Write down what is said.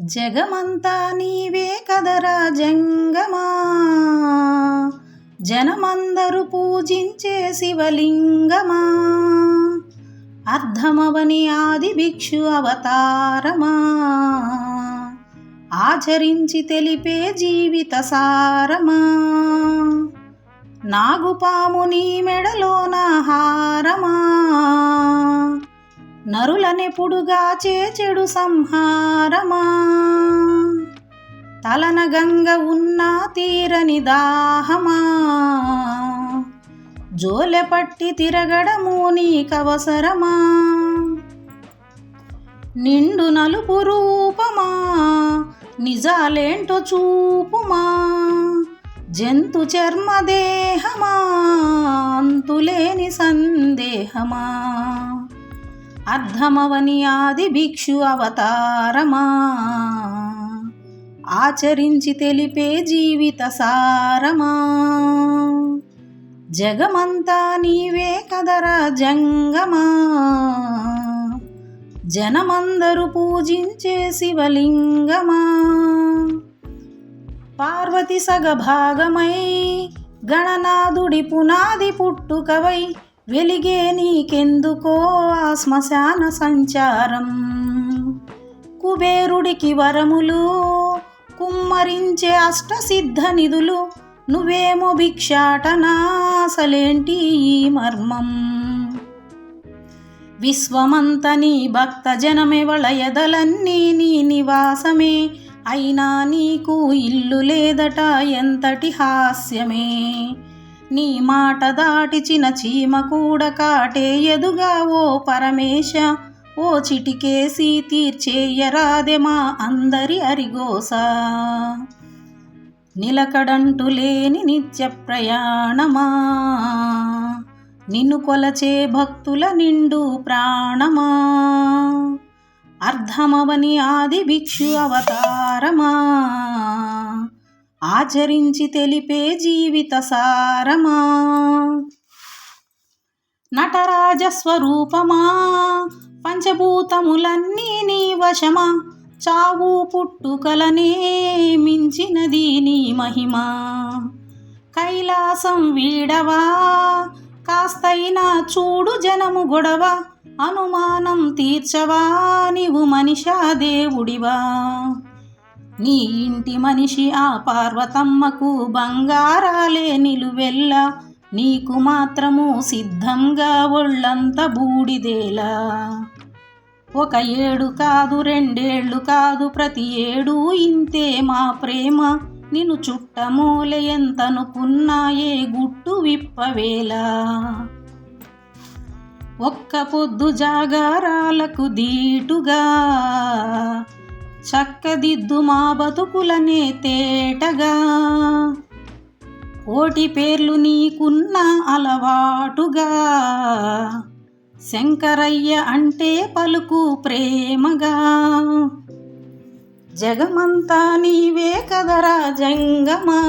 జగమంతా నీవే కదరా జంగమా. జనమందరూ పూజించే శివలింగమా. అర్ధమవని ఆది భిక్షు అవతారమా. ఆచరించి తెలిపే జీవిత సారమా. నాగుపాము నీ మెడలోన హారమా. నరులనెపుడుగా చేచెడు సంహారమా? తలన గంగ ఉన్నా తీరని దాహమా? జోలె పట్టి తిరగడము నీకవసరమా? నిండు నలుపు రూపమా? నిజాలేంటో చూపుమా? జంతు చర్మదేహమా అంతులేని సందేహమా? అర్ధమవని ఆది భిక్షు అవతారమా? ఆచరించి తెలిపే జీవిత సారమా? జగమంతా నీవే కదరా జంగమా? జనమందరూ పూజించే శివలింగమా? పార్వతి సగభాగమై గణనాథుడి పునాది పుట్టుకవై వెలిగే నీకెందుకో ఆ శ్మశాన సంచారం? కుబేరుడికి వరములు కుమ్మరించే అష్టసిద్ధ నిధులు నువ్వేమో భిక్షాటనాసలేంటి ఈ మర్మం? విశ్వమంత నీ భక్త జనమే నీ నివాసమే అయినా నీకు ఇల్లు లేదట ఎంతటి హాస్యమే? నీ మాట దాటిచిన చీమ కూడా కాటే ఎదుగా ఓ పరమేశ. ఓ చిటికేసి తీర్చేయరాదే మా అందరి అరిగోస. నిలకడంటు లేని నిత్య ప్రయాణమా. నిన్ను కొలచే భక్తుల నిండు ప్రాణమా. అర్ధమవని ఆది భిక్షు అవతారమా. ఆచరించి తెలిపే జీవిత సారమా? నటరాజ స్వరూపమా పంచభూతములన్నీ నీ వశమా? చావు పుట్టుకలనే మించినది నీ మహిమ? కైలాసం వీడవా? కాస్తైనా చూడు జనము గొడవ? అనుమానం తీర్చవా? నీవు మనిషా దేవుడివా? నీ ఇంటి మనిషి ఆ పార్వతమ్మకు బంగారాలే నిలువెల్ల. నీకు మాత్రము సిద్ధంగా ఒళ్ళంత బూడిదేలా. ఒక ఏడు కాదు రెండేళ్ళు కాదు ప్రతి ఏడు ఇంతే మా ప్రేమ. నిన్ను చుట్టమూల ఎంతనుకున్నా ఏ గుట్టు విప్పవేలా. ఒక్క పొద్దు జాగారాలకు దీటుగా. చక్కదిద్దు మా బతుకులనే తేటగా. కోటి పేర్లు నీకున్న అలవాటుగా. శంకరయ్య అంటే పలుకు ప్రేమగా. జగమంతా నీవే కదరా జంగమా.